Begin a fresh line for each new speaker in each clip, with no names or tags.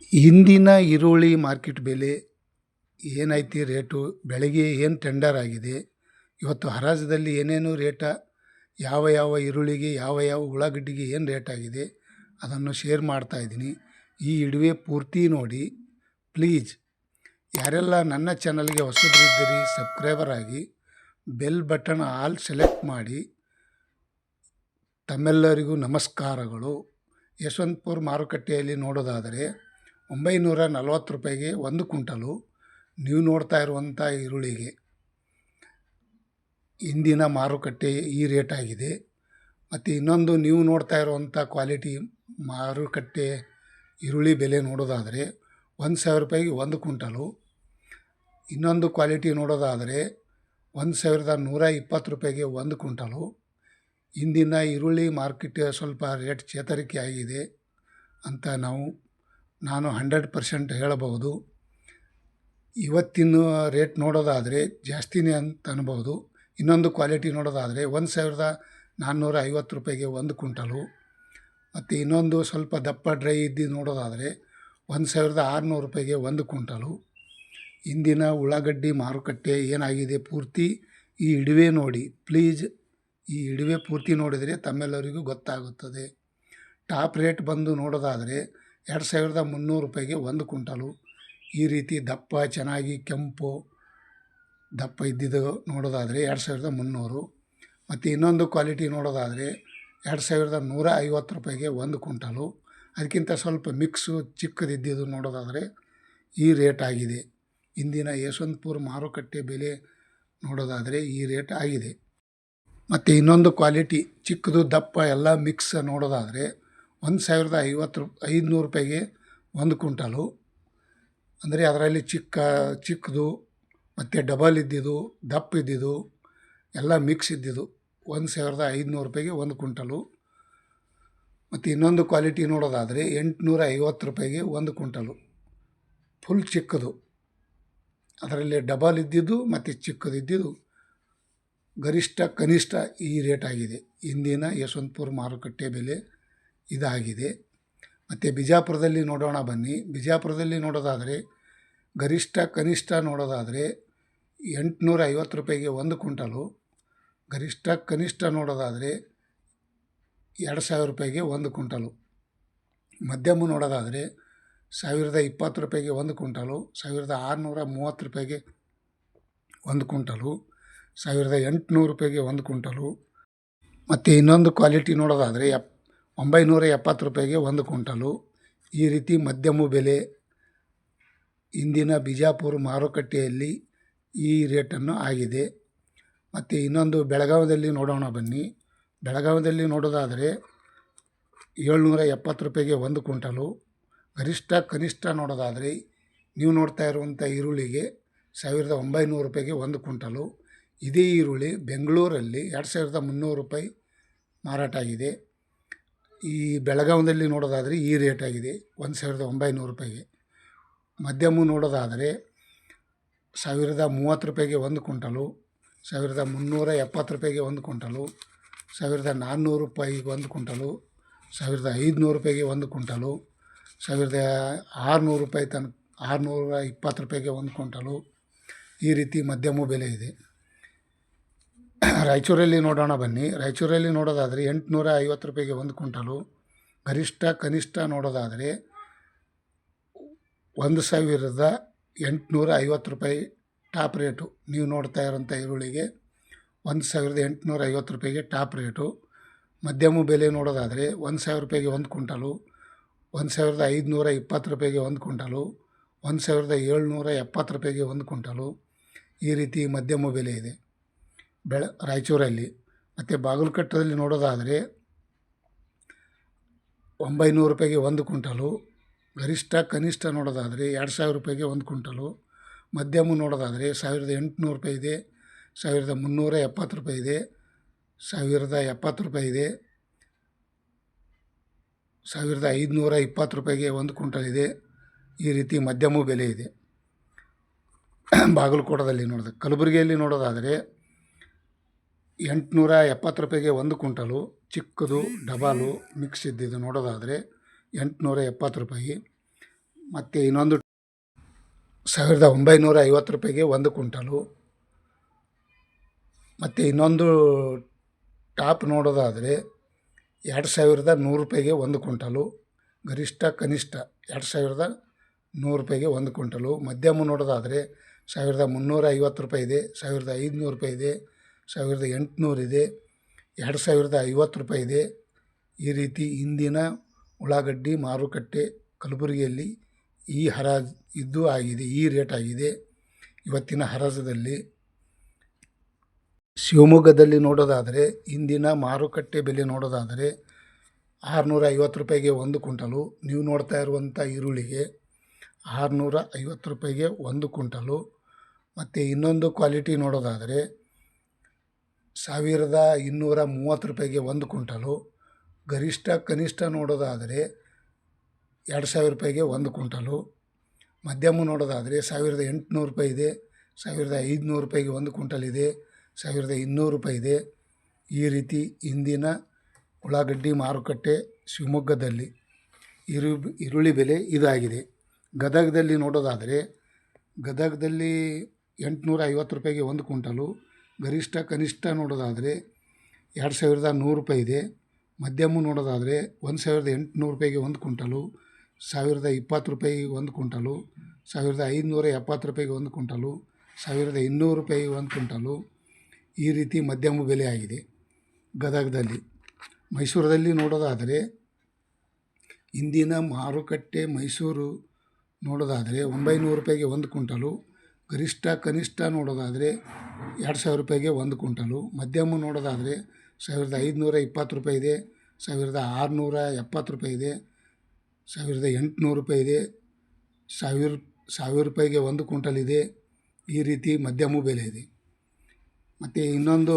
ಇಂದಿನ ಈರುಳ್ಳಿ ಮಾರ್ಕೆಟ್ ಬೆಲೆ ಏನೈತಿ ರೇಟು? ಬೆಳಗ್ಗೆ ಏನು ಟೆಂಡರ್ ಆಗಿದೆ? ಇವತ್ತು ಹರಾಜದಲ್ಲಿ ಏನೇನು ರೇಟ? ಯಾವ ಯಾವ ಈರುಳ್ಳಿಗೆ, ಯಾವ ಯಾವ ಉಳ್ಳಾಗಡ್ಡಿಗೆ ಏನು ರೇಟ್ ಆಗಿದೆ? ಅದನ್ನು ಶೇರ್ ಮಾಡ್ತಾ ಇದ್ದೀನಿ. ಈ ಇಡುವೆ ಪೂರ್ತಿ ನೋಡಿ. ಪ್ಲೀಸ್ ಯಾರೆಲ್ಲ ನನ್ನ ಚಾನಲ್ಗೆ ಹೊಸಬರಿದ್ದೀರಿ ಸಬ್ಸ್ಕ್ರೈಬರ್ ಆಗಿ ಬೆಲ್ ಬಟನ್ ಆಲ್ ಸೆಲೆಕ್ಟ್ ಮಾಡಿ, ತಮ್ಮೆಲ್ಲರಿಗೂ ನಮಸ್ಕಾರಗಳು. ಯಶವಂತಪುರ ಮಾರುಕಟ್ಟೆಯಲ್ಲಿ ನೋಡೋದಾದರೆ ಒಂಬೈನೂರ ನಲವತ್ತು ರೂಪಾಯಿಗೆ ಒಂದು ಕುಂಟಲು ನೀವು ನೋಡ್ತಾ ಇರುವಂಥ ಈರುಳ್ಳಿಗೆ ಇಂದಿನ ಮಾರುಕಟ್ಟೆ ಈ ರೇಟ್ ಆಗಿದೆ. ಮತ್ತು ಇನ್ನೊಂದು ನೀವು ನೋಡ್ತಾ ಇರುವಂಥ ಕ್ವಾಲಿಟಿ ಮಾರುಕಟ್ಟೆ ಈರುಳ್ಳಿ ಬೆಲೆ ನೋಡೋದಾದರೆ ಒಂದು ಸಾವಿರ ರೂಪಾಯಿಗೆ ಒಂದು ಕುಂಟಲು ಇನ್ನೊಂದು ಕ್ವಾಲಿಟಿ ನೋಡೋದಾದರೆ ಒಂದು ಸಾವಿರದ ನೂರ ಇಪ್ಪತ್ತು ರೂಪಾಯಿಗೆ ಒಂದು ಕುಂಟಲು ಇಂದಿನ ಈರುಳ್ಳಿ ಮಾರ್ಕೆಟ್ ಸ್ವಲ್ಪ ರೇಟ್ ಚೇತರಿಕೆ ಆಗಿದೆ ಅಂತ ನಾವು ನಾನು ಹಂಡ್ರೆಡ್ ಪರ್ಸೆಂಟ್ ಹೇಳಬಹುದು. ಇವತ್ತಿನ ರೇಟ್ ನೋಡೋದಾದರೆ ಜಾಸ್ತಿನೇ ಅಂತ ಅನ್ಬೋದು ಇನ್ನೊಂದು ಕ್ವಾಲಿಟಿ ನೋಡೋದಾದರೆ ಒಂದು ಸಾವಿರದ ನಾನ್ನೂರ ಐವತ್ತು ರೂಪಾಯಿಗೆ ಒಂದು ಕುಂಟಲು ಮತ್ತು ಇನ್ನೊಂದು ಸ್ವಲ್ಪ ದಪ್ಪ ಡ್ರೈ ಇದ್ದು ನೋಡೋದಾದರೆ ಒಂದು ಸಾವಿರದ ಆರುನೂರು ರೂಪಾಯಿಗೆ ಒಂದು ಕುಂಟಲು ಇಂದಿನ ಉಳ್ಳಾಗಡ್ಡಿ ಮಾರುಕಟ್ಟೆ ಏನಾಗಿದೆ ಪೂರ್ತಿ? ಈ ಇಡುವೆ ನೋಡಿ. ಪ್ಲೀಸ್ ಈ ಇಡುವೆ ಪೂರ್ತಿ ನೋಡಿದರೆ ತಮ್ಮೆಲ್ಲರಿಗೂ ಗೊತ್ತಾಗುತ್ತದೆ. ಟಾಪ್ ರೇಟ್ ಬಂದು ನೋಡೋದಾದರೆ ಎರಡು ಸಾವಿರದ ಮುನ್ನೂರು ರೂಪಾಯಿಗೆ ಒಂದು ಕುಂಟಲು ಈ ರೀತಿ ದಪ್ಪ, ಚೆನ್ನಾಗಿ ಕೆಂಪು ದಪ್ಪ ಇದ್ದಿದ್ದು ನೋಡೋದಾದರೆ ಎರಡು ಸಾವಿರದ ಮುನ್ನೂರು. ಮತ್ತು ಇನ್ನೊಂದು ಕ್ವಾಲಿಟಿ ನೋಡೋದಾದರೆ ಎರಡು ಸಾವಿರದ ನೂರ ಐವತ್ತು ರೂಪಾಯಿಗೆ ಒಂದು ಕುಂಟಲು ಅದಕ್ಕಿಂತ ಸ್ವಲ್ಪ ಮಿಕ್ಸು ಚಿಕ್ಕದಿದ್ದಿದ್ದು ನೋಡೋದಾದರೆ ಈ ರೇಟ್ ಆಗಿದೆ. ಇಂದಿನ ಯಶವಂತಪುರ ಮಾರುಕಟ್ಟೆ ಬೆಲೆ ನೋಡೋದಾದರೆ ಈ ರೇಟ್ ಆಗಿದೆ. ಮತ್ತು ಇನ್ನೊಂದು ಕ್ವಾಲಿಟಿ ಚಿಕ್ಕದು ದಪ್ಪ ಎಲ್ಲ ಮಿಕ್ಸ್ ನೋಡೋದಾದರೆ ಒಂದು ಸಾವಿರದ ಐವತ್ತು ರೂ, ಐದುನೂರು ರೂಪಾಯಿಗೆ ಒಂದು ಕುಂಟಲು ಅಂದರೆ ಅದರಲ್ಲಿ ಚಿಕ್ಕ, ಚಿಕ್ಕದು, ಮತ್ತು ಡಬಲ್ ಇದ್ದಿದ್ದು, ದಪ್ಪ ಇದ್ದಿದ್ದು, ಎಲ್ಲ ಮಿಕ್ಸ್ ಇದ್ದಿದ್ದು ಒಂದು ಸಾವಿರದ ಐದುನೂರು ರೂಪಾಯಿಗೆ ಒಂದು ಕುಂಟಲು ಮತ್ತು ಇನ್ನೊಂದು ಕ್ವಾಲಿಟಿ ನೋಡೋದಾದರೆ ಎಂಟುನೂರ ಐವತ್ತು ರೂಪಾಯಿಗೆ ಒಂದು ಕುಂಟಲು ಫುಲ್ ಚಿಕ್ಕದು. ಅದರಲ್ಲಿ ಡಬಲ್ ಇದ್ದಿದ್ದು, ಮತ್ತು ಚಿಕ್ಕದು ಇದ್ದಿದ್ದು, ಗರಿಷ್ಠ, ಕನಿಷ್ಠ ಈ ರೇಟ್ ಆಗಿದೆ. ಇಂದಿನ ಯಶವಂತಪುರ ಮಾರುಕಟ್ಟೆ ಬೆಲೆ ಇದಾಗಿದೆ. ಮತ್ತು ಬಿಜಾಪುರದಲ್ಲಿ ನೋಡೋಣ ಬನ್ನಿ. ಬಿಜಾಪುರದಲ್ಲಿ ನೋಡೋದಾದರೆ ಗರಿಷ್ಠ ಕನಿಷ್ಠ ನೋಡೋದಾದರೆ ಎಂಟುನೂರ ಐವತ್ತು ರೂಪಾಯಿಗೆ ಒಂದು ಕುಂಟಲು ಗರಿಷ್ಠ ಕನಿಷ್ಠ ನೋಡೋದಾದರೆ ಎರಡು ಸಾವಿರ ರೂಪಾಯಿಗೆ ಒಂದು ಕುಂಟಲು ಮಧ್ಯಮ ನೋಡೋದಾದರೆ ಸಾವಿರದ ಇಪ್ಪತ್ತು ರೂಪಾಯಿಗೆ ಒಂದು ಕುಂಟಲು ಸಾವಿರದ ಆರುನೂರ ಮೂವತ್ತು ರೂಪಾಯಿಗೆ ಒಂದು ಕುಂಟಲು ಸಾವಿರದ ಎಂಟುನೂರು ರೂಪಾಯಿಗೆ ಒಂದು ಕುಂಟಲು ಮತ್ತು ಇನ್ನೊಂದು ಕ್ವಾಲಿಟಿ ನೋಡೋದಾದರೆ ಎಪ್ ಒಂಬೈನೂರ ಎಪ್ಪತ್ತು ರೂಪಾಯಿಗೆ ಒಂದು ಕುಂಟಲು ಈ ರೀತಿ ಮಧ್ಯಮ ಬೆಲೆ ಇಂದಿನ ಬಿಜಾಪುರ ಮಾರುಕಟ್ಟೆಯಲ್ಲಿ ಈ ರೇಟನ್ನು ಆಗಿದೆ. ಮತ್ತು ಇನ್ನೊಂದು ಬೆಳಗಾವಿಯಲ್ಲಿ ನೋಡೋಣ ಬನ್ನಿ. ಬೆಳಗಾವಿಯಲ್ಲಿ ನೋಡೋದಾದರೆ ಏಳ್ನೂರ ಎಪ್ಪತ್ತು ರೂಪಾಯಿಗೆ ಒಂದು ಕುಂಟಲು ಗರಿಷ್ಠ ಕನಿಷ್ಠ ನೋಡೋದಾದರೆ ನೀವು ನೋಡ್ತಾ ಇರುವಂಥ ಈರುಳ್ಳಿಗೆ ಸಾವಿರದ ಒಂಬೈನೂರು ರೂಪಾಯಿಗೆ ಒಂದು ಕುಂಟಲು ಇದೇ ಈರುಳ್ಳಿ ಬೆಂಗಳೂರಲ್ಲಿ ಎರಡು ಸಾವಿರದ ಮುನ್ನೂರು ರೂಪಾಯಿ ಮಾರಾಟ ಆಗಿದೆ. ಈ ಬೆಳಗಾವಿನಲ್ಲಿ ನೋಡೋದಾದರೆ ಈ ರೇಟ್ ಆಗಿದೆ. ಒಂದು ಸಾವಿರದ ಒಂಬೈನೂರು ರೂಪಾಯಿಗೆ. ಮಧ್ಯಮ ನೋಡೋದಾದರೆ ಸಾವಿರದ ಮೂವತ್ತು ರೂಪಾಯಿಗೆ ಒಂದು ಕುಂಟಲು ಸಾವಿರದ ಮುನ್ನೂರ ಎಪ್ಪತ್ತು ರೂಪಾಯಿಗೆ ಒಂದು ಕುಂಟಲು ಸಾವಿರದ ನಾನ್ನೂರು ರೂಪಾಯಿಗೆ ಒಂದು ಕುಂಟಲು ಸಾವಿರದ ಐದುನೂರು ರೂಪಾಯಿಗೆ ಒಂದು ಕುಂಟಲು ಸಾವಿರದ ಆರುನೂರು ರೂಪಾಯಿ ತನಕ, ಆರುನೂರ ಇಪ್ಪತ್ತು ರೂಪಾಯಿಗೆ ಒಂದು ಕುಂಟಲು ಈ ರೀತಿ ಮಧ್ಯಮ ಬೆಲೆ ಇದೆ. ರಾಯಚೂರಲ್ಲಿ ನೋಡೋಣ ಬನ್ನಿ. ರಾಯಚೂರಲ್ಲಿ ನೋಡೋದಾದರೆ ಎಂಟುನೂರ ಐವತ್ತು ರೂಪಾಯಿಗೆ ಒಂದು ಕ್ವಿಂಟಲು. ಗರಿಷ್ಠ ಕನಿಷ್ಠ ನೋಡೋದಾದರೆ ಒಂದು ಸಾವಿರದ ಎಂಟುನೂರ ಐವತ್ತು ರೂಪಾಯಿ ಟಾಪ್ ರೇಟು. ನೀವು ನೋಡ್ತಾ ಇರೋಂಥ ಈರುಳ್ಳಿಗೆ ಒಂದು ಸಾವಿರದ ಎಂಟುನೂರ ಐವತ್ತು ರೂಪಾಯಿಗೆ ಟಾಪ್ ರೇಟು. ಮಧ್ಯಮ ಬೆಲೆ ನೋಡೋದಾದರೆ ಒಂದು ಸಾವಿರ ರೂಪಾಯಿಗೆ ಒಂದು ಕ್ವಿಂಟಲು. ಒಂದು ಸಾವಿರದ ಐದುನೂರ ಇಪ್ಪತ್ತು ರೂಪಾಯಿಗೆ ಒಂದು ಕ್ವಿಂಟಲು. ಒಂದು ಸಾವಿರದ ಏಳ್ನೂರ ಎಪ್ಪತ್ತು ರೂಪಾಯಿಗೆ ಒಂದು ಕ್ವಿಂಟಲು. ಈ ರೀತಿ ಮಧ್ಯಮ ಬೆಲೆ ಇದೆ. ಬೆಳ, ರಾಯಚೂರಲ್ಲಿ. ಮತ್ತು ಬಾಗಲಕೋಟದಲ್ಲಿ ನೋಡೋದಾದರೆ ಒಂಬೈನೂರು ರೂಪಾಯಿಗೆ ಒಂದು ಕುಂಟಲು ಗರಿಷ್ಠ ಕನಿಷ್ಠ ನೋಡೋದಾದರೆ ಎರಡು ಸಾವಿರ ರೂಪಾಯಿಗೆ ಒಂದು ಕುಂಟಲು ಮಧ್ಯಮ ನೋಡೋದಾದರೆ ಸಾವಿರದ ಎಂಟುನೂರು ರೂಪಾಯಿ ಇದೆ, ಸಾವಿರದ ಮುನ್ನೂರ ಎಪ್ಪತ್ತು ರೂಪಾಯಿ ಇದೆ, ಸಾವಿರದ ಎಪ್ಪತ್ತು ರೂಪಾಯಿ ಇದೆ, ಸಾವಿರದ ಐದುನೂರ ಇಪ್ಪತ್ತು ರೂಪಾಯಿಗೆ ಒಂದು ಕುಂಟಲ್ ಇದೆ. ಈ ರೀತಿ ಮಧ್ಯಮ ಬೆಲೆ ಇದೆ. ಬಾಗಲಕೋಟದಲ್ಲಿ ನೋಡೋದು ಕಲಬುರಗಿಯಲ್ಲಿ ನೋಡೋದಾದರೆ ಎಂಟುನೂರ ಎಪ್ಪತ್ತು ರೂಪಾಯಿಗೆ ಒಂದು ಕುಂಟಲು ಚಿಕ್ಕದು, ಡಬಾಲು ಮಿಕ್ಸ್ ಇದ್ದಿದ್ದು ನೋಡೋದಾದರೆ ಎಂಟುನೂರ ಎಪ್ಪತ್ತು ರೂಪಾಯಿ. ಮತ್ತು ಇನ್ನೊಂದು ಸಾವಿರದ ಒಂಬೈನೂರ ಐವತ್ತು ರೂಪಾಯಿಗೆ ಒಂದು ಕುಂಟಲು ಮತ್ತು ಇನ್ನೊಂದು ಟಾಪ್ ನೋಡೋದಾದರೆ ಎರಡು ಸಾವಿರದ ನೂರು ರೂಪಾಯಿಗೆ ಒಂದು ಕುಂಟಲು ಗರಿಷ್ಠ, ಕನಿಷ್ಠ ಎರಡು ಸಾವಿರದ ನೂರು ರೂಪಾಯಿಗೆ ಒಂದು ಕುಂಟಲು ಮಧ್ಯಮ ನೋಡೋದಾದರೆ ಸಾವಿರದ ಮುನ್ನೂರ ಐವತ್ತು ರೂಪಾಯಿ ಇದೆ, ಸಾವಿರದ ಐದುನೂರು ರೂಪಾಯಿ ಇದೆ ಸಾವಿರದ ಎಂಟುನೂರು ಇದೆ. ಎರಡು ಸಾವಿರದ ಐವತ್ತು ರೂಪಾಯಿ ಇದೆ. ಈ ರೀತಿ ಇಂದಿನ ಉಳ್ಳಾಗಡ್ಡಿ, ಮಾರುಕಟ್ಟೆ, ಕಲಬುರಗಿಯಲ್ಲಿ ಈ ಹರಾಜು ಇದು ಆಗಿದೆ, ಈ ರೇಟ್ ಆಗಿದೆ. ಇವತ್ತಿನ ಹರಾಜದಲ್ಲಿ ಶಿವಮೊಗ್ಗದಲ್ಲಿ ನೋಡೋದಾದರೆ, ಇಂದಿನ ಮಾರುಕಟ್ಟೆ ಬೆಲೆ ನೋಡೋದಾದರೆ, ಆರುನೂರ ಐವತ್ತು ರೂಪಾಯಿಗೆ ಒಂದು ಕುಂಟಲು ನೀವು ನೋಡ್ತಾ ಇರುವಂಥ ಈರುಳ್ಳಿಗೆ ಆರುನೂರ ಐವತ್ತು ರೂಪಾಯಿಗೆ ಒಂದು ಕುಂಟಲು ಮತ್ತು ಇನ್ನೊಂದು ಕ್ವಾಲಿಟಿ ನೋಡೋದಾದರೆ ಸಾವಿರದ ಇನ್ನೂರ ಮೂವತ್ತು ರೂಪಾಯಿಗೆ ಒಂದು ಕುಂಟಲು ಗರಿಷ್ಠ ಕನಿಷ್ಠ ನೋಡೋದಾದರೆ ಎರಡು ಸಾವಿರ ರೂಪಾಯಿಗೆ ಒಂದು ಕುಂಟಲು ಮಧ್ಯಮ ನೋಡೋದಾದರೆ ಸಾವಿರದ ಎಂಟುನೂರು ರೂಪಾಯಿ ಇದೆ, ಸಾವಿರದ ಐದುನೂರು ರೂಪಾಯಿಗೆ ಒಂದು ಕುಂಟಲ್ ಇದೆ, ಸಾವಿರದ ಇನ್ನೂರು ರೂಪಾಯಿ ಇದೆ. ಈ ರೀತಿ ಇಂದಿನ ಉಳ್ಳಾಗಡ್ಡಿ ಮಾರುಕಟ್ಟೆ ಶಿವಮೊಗ್ಗದಲ್ಲಿ ಇರು, ಈರುಳ್ಳಿ ಬೆಲೆ ಇದಾಗಿದೆ. ಗದಗದಲ್ಲಿ ನೋಡೋದಾದರೆ ಗದಗದಲ್ಲಿ ಎಂಟುನೂರ ಐವತ್ತು ರೂಪಾಯಿಗೆ ಒಂದು ಕುಂಟಲು ಗರಿಷ್ಠ ಕನಿಷ್ಠ ನೋಡೋದಾದರೆ ಎರಡು ಸಾವಿರದ ನೂರು ರೂಪಾಯಿ ಇದೆ. ಮಧ್ಯಮ ನೋಡೋದಾದರೆ ಒಂದು ಸಾವಿರದ ಎಂಟುನೂರು ರೂಪಾಯಿಗೆ ಒಂದು ಕುಂಟಲು ಸಾವಿರದ ಇಪ್ಪತ್ತು ರೂಪಾಯಿ ಒಂದು ಕುಂಟಲು ಸಾವಿರದ ಐದುನೂರ ಎಪ್ಪತ್ತು ರೂಪಾಯಿಗೆ ಒಂದು ಕುಂಟಲು ಸಾವಿರದ ಇನ್ನೂರು ರೂಪಾಯಿ ಒಂದು ಕುಂಟಲು ಈ ರೀತಿ ಮಧ್ಯಮ ಬೆಲೆ ಆಗಿದೆ ಗದಗದಲ್ಲಿ. ಮೈಸೂರಲ್ಲಿ ನೋಡೋದಾದರೆ ಇಂದಿನ ಮಾರುಕಟ್ಟೆ ಮೈಸೂರು ನೋಡೋದಾದರೆ ಒಂಬೈನೂರು ರೂಪಾಯಿಗೆ ಒಂದು ಕುಂಟಲು ಗರಿಷ್ಠ ಕನಿಷ್ಠ ನೋಡೋದಾದರೆ ಎರಡು ಸಾವಿರ ರೂಪಾಯಿಗೆ ಒಂದು ಕ್ವಿಂಟಲು. ಮಧ್ಯಮ ನೋಡೋದಾದರೆ ಸಾವಿರದ ಐದುನೂರ ಇಪ್ಪತ್ತು ರೂಪಾಯಿ ಇದೆ, ಸಾವಿರದ ಆರುನೂರ ಎಪ್ಪತ್ತು ರೂಪಾಯಿ ಇದೆ, ಸಾವಿರದ ಎಂಟುನೂರು ರೂಪಾಯಿ ಇದೆ, ಸಾವಿರ ಸಾವಿರ ರೂಪಾಯಿಗೆ ಒಂದು ಕ್ವಿಂಟಲ್ ಇದೆ. ಈ ರೀತಿ ಮಧ್ಯಮ ಬೆಲೆ ಇದೆ. ಮತ್ತು ಇನ್ನೊಂದು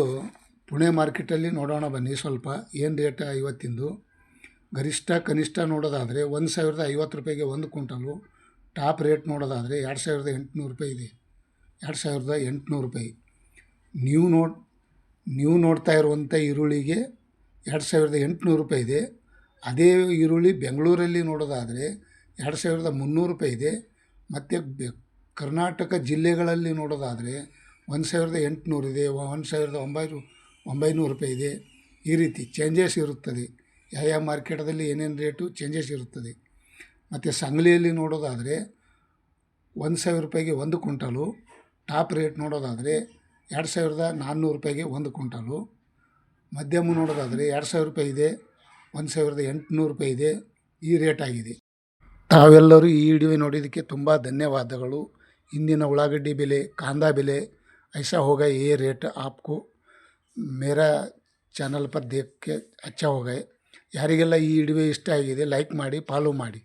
ಪುಣೆ ಮಾರ್ಕೆಟಲ್ಲಿ ನೋಡೋಣ ಬನ್ನಿ ಸ್ವಲ್ಪ, ಏನು ರೇಟ್ ಇವತ್ತಿಂದು ಗರಿಷ್ಠ ಕನಿಷ್ಠ ನೋಡೋದಾದರೆ ಒಂದು ಸಾವಿರದ ಐವತ್ತು ರೂಪಾಯಿಗೆ ಒಂದು ಕ್ವಿಂಟಲು. ಟಾಪ್ ರೇಟ್ ನೋಡೋದಾದರೆ ಎರಡು ಸಾವಿರದ ಎಂಟುನೂರು ರೂಪಾಯಿ ಇದೆ. ಎರಡು ಸಾವಿರದ ಎಂಟುನೂರು ರೂಪಾಯಿ. ನೀವು ನೋಡ್, ನೀವು ನೋಡ್ತಾ ಇರುವಂಥ ಈರುಳ್ಳಿಗೆ ಎರಡು ಸಾವಿರದ ಎಂಟುನೂರು ರೂಪಾಯಿ ಇದೆ. ಅದೇ ಈರುಳ್ಳಿ ಬೆಂಗಳೂರಲ್ಲಿ ನೋಡೋದಾದರೆ ಎರಡು ಸಾವಿರದ ಮುನ್ನೂರು ರೂಪಾಯಿ ಇದೆ. ಮತ್ತು ಬೆ, ಕರ್ನಾಟಕ ಜಿಲ್ಲೆಗಳಲ್ಲಿ ನೋಡೋದಾದರೆ ಒಂದು ಸಾವಿರದ ಎಂಟುನೂರು ಇದೆ, ಒಂದು ಸಾವಿರದ ಒಂಬೈನೂ, ಒಂಬೈನೂರು ರೂಪಾಯಿ ಇದೆ. ಈ ರೀತಿ ಚೇಂಜಸ್ ಇರುತ್ತದೆ. ಯಾವ ಯಾವ ಮಾರ್ಕೆಟದಲ್ಲಿ ಏನೇನು ರೇಟು ಚೇಂಜಸ್ ಇರುತ್ತದೆ. ಮತ್ತು ಸಂಗ್ಲಿಯಲ್ಲಿ ನೋಡೋದಾದರೆ ಒಂದು ಸಾವಿರ ರೂಪಾಯಿಗೆ ಒಂದು ಕುಂಟಲು ಟಾಪ್ ರೇಟ್ ನೋಡೋದಾದರೆ ಎರಡು ಸಾವಿರದ ನಾನ್ನೂರು ರೂಪಾಯಿಗೆ ಒಂದು ಕುಂಟಲು ಮಧ್ಯಮ ನೋಡೋದಾದರೆ ಎರಡು ಸಾವಿರ ರೂಪಾಯಿ ಇದೆ ಒಂದು ಸಾವಿರದ ಎಂಟುನೂರು ರೂಪಾಯಿ ಇದೆ ಈ ರೇಟ್ ಆಗಿದೆ ತಾವೆಲ್ಲರೂ ಈ ವಿಡಿಯೋ ನೋಡಿದ್ದಕ್ಕೆ ತುಂಬ ಧನ್ಯವಾದಗಳು ಇಂದಿನ ಉಳ್ಳಾಗಡ್ಡಿ ಬೆಲೆ ಕಾಂದಾ ಬೆಲೆ ऐसा होगा ये रेट आपको मेरा ಚಾನಲ್ ಪರ್ ದೇಖಕ್ಕೆ ಅಚ್ಚ ಹೋಗೈ ಯಾರಿಗೆಲ್ಲ ಈ ವಿಡಿಯೋ ಇಷ್ಟ ಆಗಿದೆ ಲೈಕ್ ಮಾಡಿ ಫಾಲೋ ಮಾಡಿ